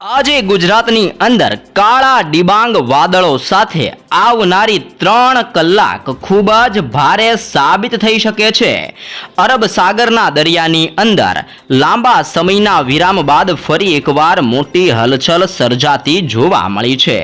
આજે ગુજરાતની અંદર કાળા ડિબાંગ વાદળો સાથે આવનારી ત્રણ કલાક ખૂબ જ ભારે સાબિત થઈ શકે છે. અરબ સાગરના દરિયાની અંદર લાંબા સમયના વિરામ બાદ ફરી એકવાર મોટી હલચલ સર્જાતી જોવા મળી છે.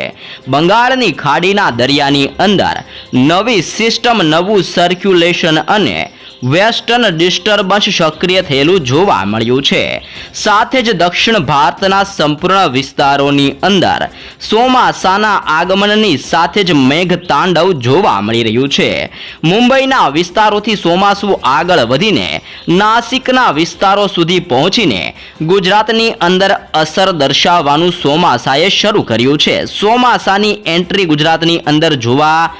બંગાળની ખાડીના દરિયાની અંદર નવી સિસ્ટમ, નવું સર્ક્યુલેશન અને વેસ્ટર્ન ડિસ્ટર્બન્સ સક્રિય થયેલું જોવા મળ્યું છે. સાથે જ દક્ષિણ ભારતના સંપૂર્ણ વિસ્તારોની અંદર ચોમાસાના આગમનની સાથે જ મેઘ તાંડવ જોવા મળી રહ્યું છે. મુંબઈના વિસ્તારોથી ચોમાસું આગળ વધીને નાસિકના વિસ્તારો સુધી પહોંચીને ગુજરાતની અંદર અસર દર્શાવવાનું ચોમાસાએ શરૂ કર્યું છે. ચોમાસાની એન્ટ્રી ગુજરાતની અંદર જોવા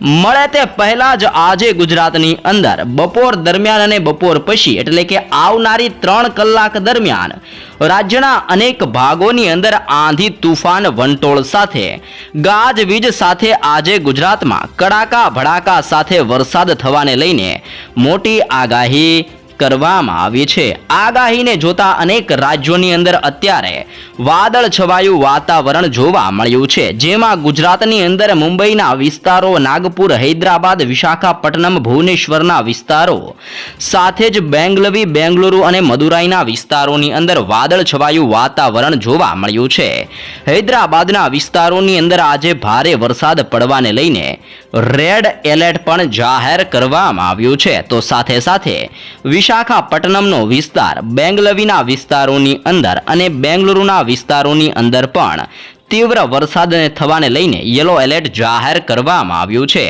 મળે તે પહેલા જ આજે ગુજરાતની અંદર બપોર દરમિયાન અને બપોર પછી એટલે કે આવનારી ત્રણ કલાક દરમિયાન રાજ્યના અનેક ભાગોની અંદર આંધી, તુફાન, વંટોળ સાથે ગાજવીજ સાથે આજે ગુજરાતમાં કડાકા ભડાકા સાથે વરસાદ થવાને લઈને મોટી આગાહી કરવામાં આવી છે. આગાહીને જોતા અનેક રાજ્યોની અંદર અત્યારે વાદળ છવાયું વાતાવરણ જોવા મળ્યું છે. જેમાં ગુજરાતની અંદર મુંબઈના વિસ્તારો, નાગપુર, હૈદરાબાદ, વિશાખાપટ્ટનમ, ભુવનેશ્વરના વિસ્તારો સાથે જ બેંગલવી, બેંગલુરુ અને મદુરાઈના વિસ્તારોની અંદર વાદળ છવાયું વાતાવરણ જોવા મળ્યું છે. હૈદરાબાદના વિસ્તારોની અંદર આજે ભારે વરસાદ પડવાને લઈને રેડ એલર્ટ પણ જાહેર કરવામાં આવ્યું છે. તો સાથે સાથે વિશાખાપટ્ટનમનો વિસ્તાર બેંગલવીના વિસ્તારોની અંદર અને બેંગલુરુના વિસ્તારોની અંદર પણ તીવ્ર વરસાદ થવાને લઈને યલો એલર્ટ જાહેર કરવામાં આવ્યું છે.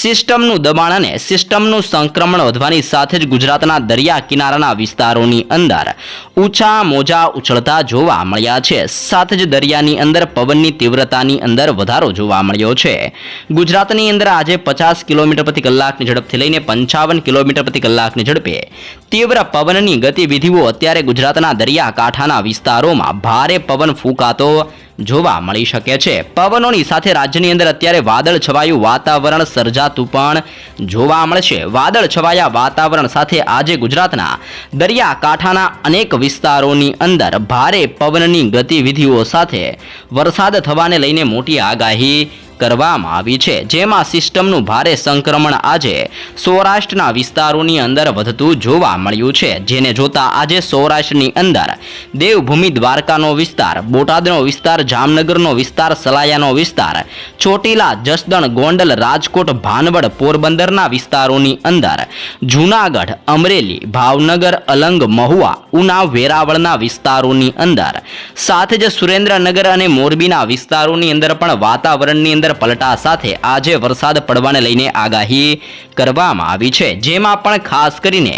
સિસ્ટમનું દબાણ અને સિસ્ટમનું સંક્રમણ વધવાની સાથે જ ગુજરાતના દરિયા કિનારાના વિસ્તારોની અંદર ઊંચા મોજા ઉછળતા જોવા મળ્યા છે. સાથે જ દરિયાની અંદર પવનની તીવ્રતાની અંદર વધારો જોવા મળ્યો છે. ગુજરાતની અંદર આજે પચાસ કિલોમીટર પ્રતિ કલાકની ઝડપથી લઈને પંચાવન કિલોમીટર પ્રતિ કલાકની ઝડપે તીવ્ર પવનની ગતિવિધિઓ અત્યારે ગુજરાતના દરિયાકાંઠાના વિસ્તારોમાં ભારે પવન ફૂંકાતો જોવા મળી શકે છે. પવનોની સાથે રાજ્યની અંદર અત્યારે વાદળ છવાયું, વાતાવરણ સર્જાતું પણ જોવા મળશે. વાદળ છવાયા વાતાવરણ સાથે આજે ગુજરાતના દરિયાકાંઠાના અનેક વિસ્તારોની અંદર ભારે પવનની ગતિવિધિઓ સાથે વરસાદ થવાને લઈને મોટી આગાહી કરવામાં આવી છે, જેમાં સિસ્ટમનું ભારે સંક્રમણ આજે સૌરાષ્ટ્રના વિસ્તારોની અંદર વધતું જોવા મળ્યું છે, જેને જોતા આજે સૌરાષ્ટ્રની અંદર દેવભૂમિ દ્વારકાનો વિસ્તાર, બોટાદનો વિસ્તાર, જામનગરનો વિસ્તાર, સલાયાનો વિસ્તાર, ચોટીલા, જસદણ, ગોંડલ, રાજકોટ, ભાનવડ, પોરબંદરના વિસ્તારોની અંદર જૂનાગઢ, અમરેલી, ભાવનગર, અલંગ, મહુવા, ઉના, વેરાવળના વિસ્તારોની અંદર. સાથે જ સુરેન્દ્રનગર અને મોરબીના વિસ્તારોની અંદર પણ વાતાવરણની અંદર પલટા સાથે આજે વરસાદ પડવાને લઈને આગાહી કરવામાં આવી છે. જેમાં પણ ખાસ કરીને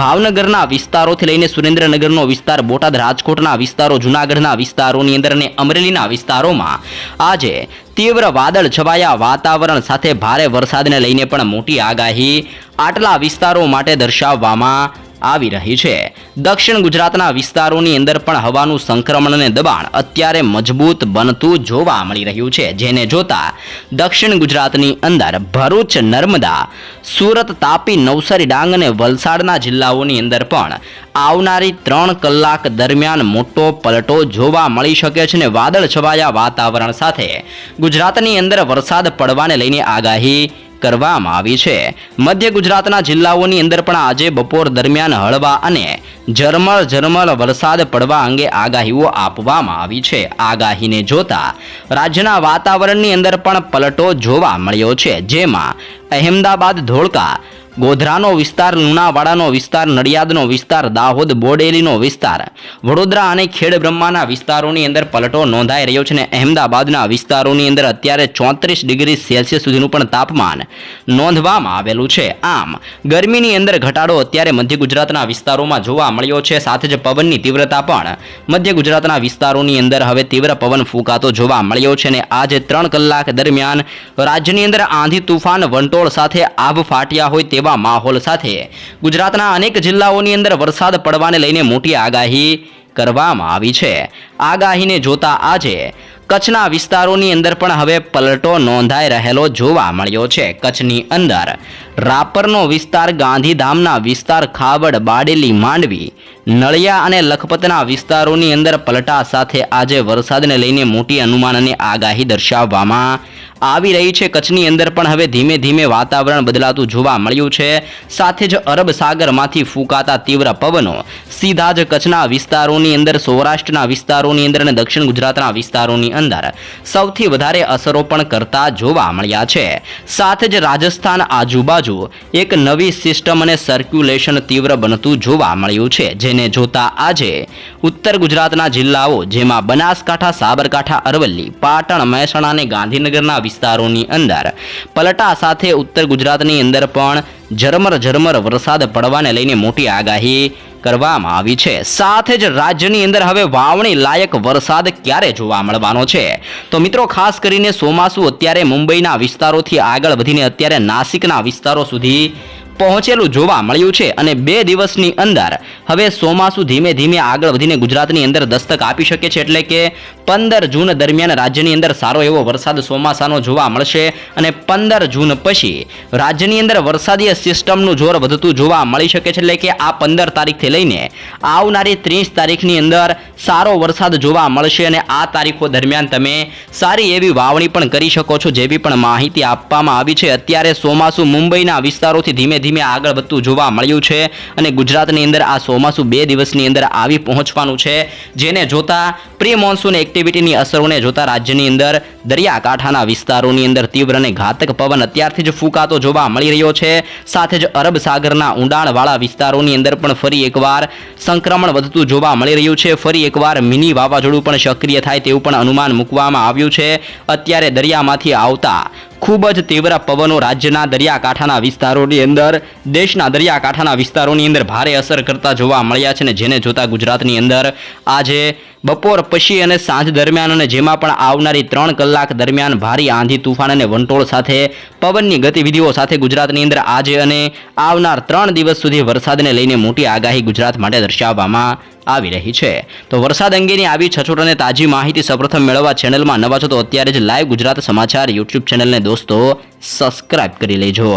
ભાવનગરના વિસ્તારોથી લઈને સુરેન્દ્રનગરનો વિસ્તાર, બોટાદ રાજકોટના વિસ્તારો, જૂનાગઢના વિસ્તારોની અંદર અને અમરેલીના વિસ્તારોમાં આજે તીવ્ર વાદળ છવાયા. વાતાવરણ સાથે ભારે વરસાદને લઈને પણ મોટી આગાહી આટલા વિસ્તારો માટે દર્શાવવામાં આવી રહી છે. દક્ષિણ ગુજરાતના વિસ્તારોની અંદર પણ હવાનું સંક્રમણ અને દબાણ અત્યારે મજબૂત બનતું જોવા મળી રહ્યું છે. જેને જોતા દક્ષિણ ગુજરાતની અંદર ભરૂચ, નર્મદા, સુરત તાપી, નવસારી, ડાંગ અને વલસાડના જિલ્લાઓની અંદર પણ આવનારી ત્રણ કલાક દરમિયાન મોટો પલટો જોવા મળી શકે છે અને વાદળ છવાયા વાતાવરણ સાથે ગુજરાતની અંદર વરસાદ પડવાને લઈને આગાહી કરવામાં આવી છે. મધ્ય ગુજરાતના જિલ્લાઓની અંદર પણ આજે બપોર દરમિયાન હળવા અને ઝરમર ઝરમર વરસાદ પડવા અંગે આગાહીઓ આપવામાં આવી છે. આગાહીને જોતા રાજ્યના વાતાવરણની અંદર પણ પલટો જોવા મળ્યો છે. જેમાં અહેમદાબાદ, ધોળકા ગોધરાનો વિસ્તાર, લુણાવાડાનો વિસ્તાર, નડિયાદનો વિસ્તાર, દાહોદ બોડેલીનો વિસ્તાર. વડોદરા અને ખેડ બ્રહ્માના વિસ્તારોની અંદર પલટો નોંધાઈ રહ્યો છે અને અહેમદાબાદના વિસ્તારોની અંદર અત્યારે ચોત્રીસ ડિગ્રી સેલ્સિયસ સુધીનું પણ તાપમાન નોંધવામાં આવેલું છે. આમ, ગરમીની અંદર ઘટાડો અત્યારે મધ્ય ગુજરાતના વિસ્તારોમાં જોવા મળ્યો છે. સાથે જ પવનની તીવ્રતા પણ મધ્ય ગુજરાતના વિસ્તારોની અંદર હવે તીવ્ર પવન ફૂંકાતો જોવા મળ્યો છે અને આજે ત્રણ કલાક દરમિયાન રાજ્યની અંદર આંધી તુફાન વંટોળ સાથે આભ ફાટ્યા હોય તેવા માહોલ સાથે ગુજરાતના અનેક જિલ્લાઓની અંદર વરસાદ પડવાને લઈને મોટી આગાહી કરવામાં આવી છે. આગાહીને જોતા આજે કચ્છના વિસ્તારોની અંદર પણ હવે પલટો નોંધાઈ રહેલો જોવા મળ્યો છે. કચ્છની અંદર રાપરનો વિસ્તાર, ગાંધીધામના વિસ્તાર, ખાવડ, બાડેલી, માંડવી, નળિયા અને લખપતના વિસ્તારોની અંદર પલટા સાથે આજે વરસાદને લઈને મોટી અનુમાનની આગાહી દર્શાવવામાં આવી રહી છે. કચ્છની અંદર પણ હવે ધીમે ધીમે વાતાવરણ બદલાતું જોવા મળ્યું છે. સાથે જ અરબ સાગરમાંથી ફૂંકાતા તીવ્ર પવનો સીધા જ કચ્છના વિસ્તારોની અંદર, સૌરાષ્ટ્રના વિસ્તારોની અંદર અને દક્ષિણ ગુજરાતના વિસ્તારોની અંદર સૌથી વધારે અસરો પણ કરતા જોવા મળ્યા છે. સાથે જ રાજસ્થાન આજુબાજુ એક નવી સિસ્ટમ અને સર્ક્યુલેશન તીવ્ર બનતું જોવા મળ્યું છે, જેને જોતા આજે ઉત્તર ગુજરાતના જિલ્લાઓ, જેમાં બનાસકાંઠા, સાબરકાંઠા, અરવલ્લી, પાટણ, મહેસાણા અને ગાંધીનગરના વિસ્તારોની અંદર પલટા સાથે ઉત્તર ગુજરાતની અંદર પણ ઝરમર ઝરમર વરસાદ પડવાને લઈને મોટી આગાહી કરવામાં આવી છે. સાથે જ રાજ્યની અંદર હવે વાવણી લાયક વરસાદ ક્યારે જોવા મળવાનો છે? તો મિત્રો, ખાસ કરીને ચોમાસું અત્યારે મુંબઈના વિસ્તારોથી આગળ વધીને અત્યારે નાસિકના વિસ્તારો સુધી પહોંચેલું જોવા મળ્યું છે અને બે દિવસની અંદર હવે ચોમાસું ધીમે ધીમે આગળ વધીને ગુજરાતની અંદર દસ્તક આપી શકે છે. એટલે કે પંદર જૂન દરમિયાન રાજ્યની અંદર સારો એવો વરસાદ ચોમાસાનો જોવા મળશે અને પંદર જૂન પછી રાજ્યની અંદર વરસાદીય સિસ્ટમનું જોર વધતું જોવા મળી શકે છે. એટલે કે આ પંદર તારીખથી લઈને આવનારી ત્રીસ તારીખની અંદર સારો વરસાદ જોવા મળશે અને આ તારીખો દરમિયાન તમે સારી એવી વાવણી પણ કરી શકો છો જેવી પણ માહિતી આપવામાં આવી છે. અત્યારે ચોમાસું મુંબઈના વિસ્તારોથી ધીમે ધીમે આગળ વધતું જોવા મળ્યું છે અને ગુજરાતની અંદર આ ચોમાસું બે દિવસની અંદર આવી પહોંચવાનું છે. જેને જોતા પ્રી મોન્સૂન એક્ટિવિટીની અસરોને જોતા રાજ્યની અંદર દરિયાકાંઠાના વિસ્તારોની અંદર તીવ્ર અને ઘાતક પવન અત્યારથી જ ફૂંકાતો જોવા મળી રહ્યો છે. સાથે જ અરબ સાગરના ઊંડાણવાળા વિસ્તારોની અંદર પણ ફરી એકવાર સંક્રમણ વધતું જોવા મળી રહ્યું છે. ફરી એકવાર મિની વાવાઝોડું પણ સક્રિય થાય તેવું પણ અનુમાન મૂકવામાં આવ્યું છે. અત્યારે દરિયામાંથી આવતા ખૂબ જ તીવ્ર પવનો રાજ્યના દરિયાકાંઠાના વિસ્તારોની અંદર, દેશના દરિયાકાંઠાના વિસ્તારોની અંદર ભારે અસર કરતા જોવા મળ્યા છે અને જેને જોતા ગુજરાતની અંદર આજે બપોર પછી અને સાંજ દરમિયાન અને જેમાં પણ આવનારી ત્રણ કલાક દરમિયાન ભારે આંધી, તુફાન અને વંટોળ સાથે પવનની ગતિવિધિઓ સાથે ગુજરાતની અંદર આજે અને આવનાર ત્રણ દિવસ સુધી વરસાદને લઈને મોટી આગાહી ગુજરાત માટે દર્શાવવામાં આવી રહી છે. તો વરસાદ અંગેની આવી છછોટ અને તાજી માહિતી સૌપ્રથમ મેળવવા ચેનલમાં નવા છો તો અત્યારે જ લાઈવ ગુજરાત સમાચાર યુટ્યુબ ચેનલને દોસ્તો, સબસ્ક્રાઇબ કરી લેજો.